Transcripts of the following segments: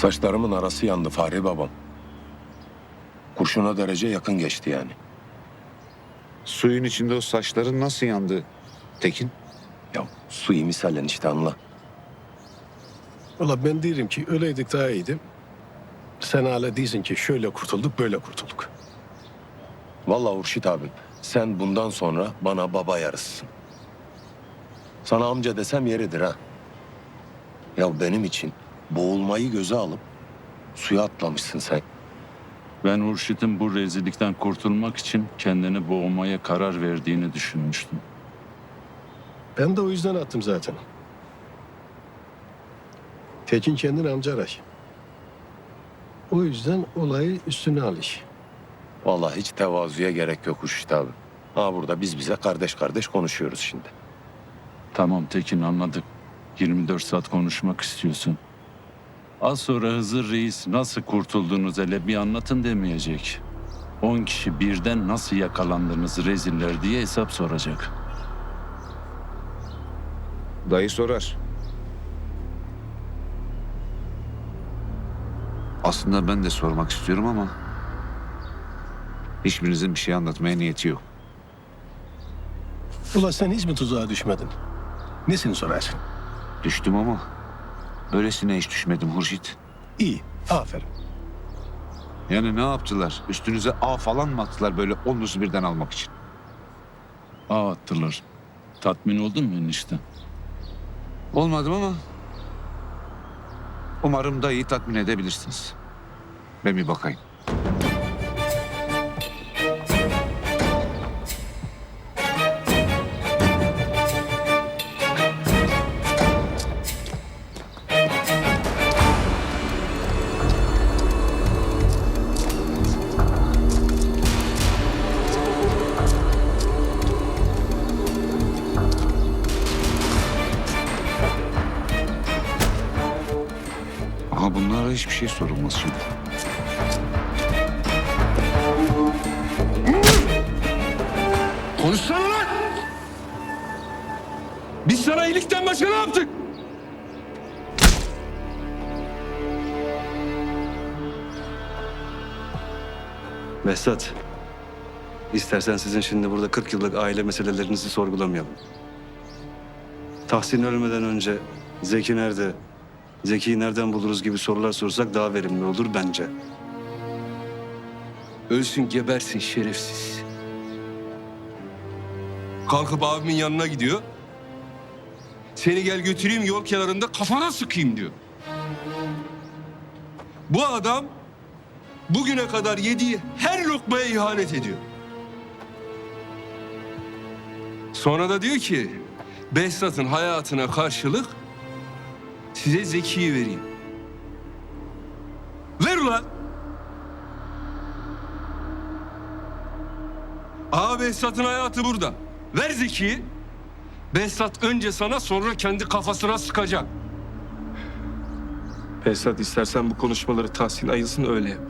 Saçlarımın arası yandı Fahri babam. Kurşuna derece yakın geçti yani. Suyun içinde o saçların nasıl yandı Tekin? Ya su iyi misalen işte anla. Valla ben derim ki öyleydik daha iyiydi. Sen hala değilsin ki şöyle kurtulduk böyle kurtulduk. Vallahi Urşit abim sen bundan sonra bana baba yarısısın. Sana amca desem yeridir ha. Ya benim için boğulmayı göze alıp suya atlamışsın sen. Ben Urşit'in bu rezillikten kurtulmak için kendini boğmaya karar verdiğini düşünmüştüm. Ben de o yüzden attım zaten. Tekin kendini amca aray. O yüzden olayı üstüne alış. Vallahi hiç tevazuya gerek yok Urşit abi. Ha burada biz bize kardeş kardeş konuşuyoruz şimdi. Tamam Tekin anladık. 24 saat konuşmak istiyorsun. Az sonra Hızır Reis nasıl kurtuldunuz hele bir anlatın demeyecek. 10 kişi birden nasıl yakalandınız reziller diye hesap soracak. Dayı sorar. Aslında ben de sormak istiyorum ama hiçbirinizin bir şey anlatmaya niyeti yok. Ula sen hiç mi tuzağa düşmedin? Nesini sorarsın? Düştüm ama öylesine hiç düşmedim Hurşit. İyi, aferin. Yani ne yaptılar? Üstünüze ağ falan mı attılar böyle onunuzu birden almak için? Ağ attılar. Tatmin oldun mu enişte? Olmadım ama umarım dayıyı tatmin edebilirsiniz. Ben bir bakayım. Aha bunlara hiçbir şey sorulmaz şimdi. Konuşsana lan! Biz sana iyilikten başka ne yaptık? Behzat, istersen sizin şimdi burada 40 yıllık aile meselelerinizi sorgulamayalım. Tahsin ölmeden önce Zeki nerede, Zeki'yi nereden buluruz gibi sorular sorsak daha verimli olur bence. Ölsün gebersin şerefsiz. Kalkıp abimin yanına gidiyor. Seni gel götüreyim yol kenarında kafana sıkayım diyor. Bu adam bugüne kadar yediği her lokmaya ihanet ediyor. Sonra da diyor ki Behzat'ın hayatına karşılık size Zeki'yi vereyim. Ver ulan. Aha Behzat'ın hayatı burada. Ver Zeki'yi. Behzat önce sana sonra kendi kafasına sıkacak. Esat istersen bu konuşmaları Tahsin ayılsın öyle yap.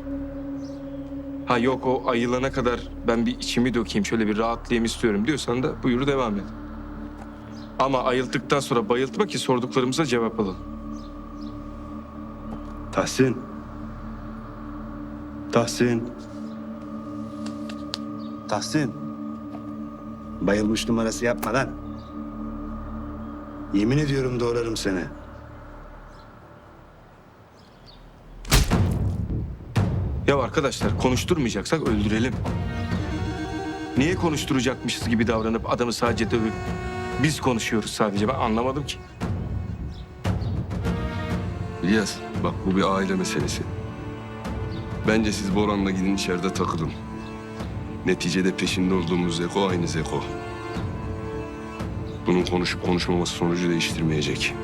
Ha yok o ayılana kadar ben bir içimi dökeyim şöyle bir rahatlayayım istiyorum diyorsan da buyur devam et. Ama ayıldıktan sonra bayıltma ki sorduklarımıza cevap alalım. Tahsin. Tahsin. Tahsin. Bayılmış numarası yapma lan. Yemin ediyorum doğrarım seni. Ya arkadaşlar konuşturmayacaksak öldürelim. Niye konuşturacakmışız gibi davranıp adamı sadece dövüp biz konuşuyoruz sadece ben anlamadım ki. İlyas bak bu bir aile meselesi. Bence siz Boran'la gidin içeride takılın. Neticede peşinde olduğumuz Zeko aynı Zeko. Bunun konuşup konuşmaması sonucu değiştirmeyecek.